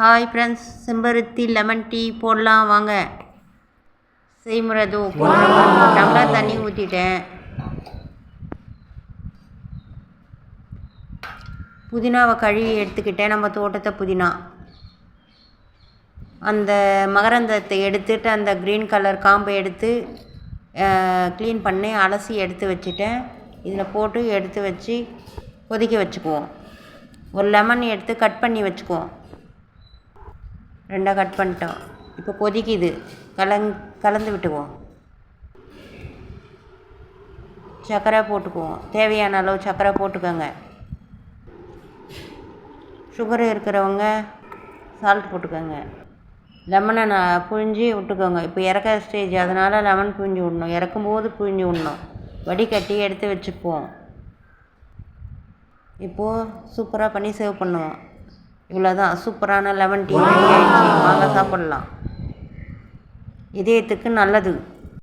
Hi friends செம்பருத்தி lemon tea போடலாம் வாங்க. செய்முறை தோ டம்ளர் தண்ணி ஊற்றிட்டேன் புதினாவை கழுவி எடுத்துக்கிட்டேன். நம்ம தோட்டத்தை புதினா. அந்த மகரந்தத்தை எடுத்துட்டு அந்த க்ரீன் கலர் காம்பை எடுத்து க்ளீன் பண்ணி அலசி எடுத்து வச்சுட்டேன். இதில் போட்டு எடுத்து வச்சு கொதிக்க வச்சுக்குவோம். ஒரு லெமன் எடுத்து கட் பண்ணி வச்சுக்குவோம். ரெண்டாக கட் பண்ணிட்டோம். இப்போ கொதிக்குது. கலங் கலந்து விட்டுக்குவோம். சர்க்கரை போட்டுக்குவோம். தேவையான அளவு சர்க்கரை போட்டுக்கோங்க. சுகர் இருக்கிறவங்க சால்ட் போட்டுக்கோங்க. லெமனை நான் புழிஞ்சி விட்டுக்கோங்க. இப்போ இறக்க ஸ்டேஜ் அதனால் லெமன் புழிஞ்சு விடணும். இறக்கும்போது புழிஞ்சு விடணும். வடிகட்டி எடுத்து வச்சுக்குவோம். இப்போது சூப்பராக பண்ணி சேவ் பண்ணுவோம். இவ்வளோ தான் சூப்பரான லெமன் டீ ரெடி ஆகிடுச்சி வாங்க சாப்பிட்லாம். இதயத்துக்கு நல்லது.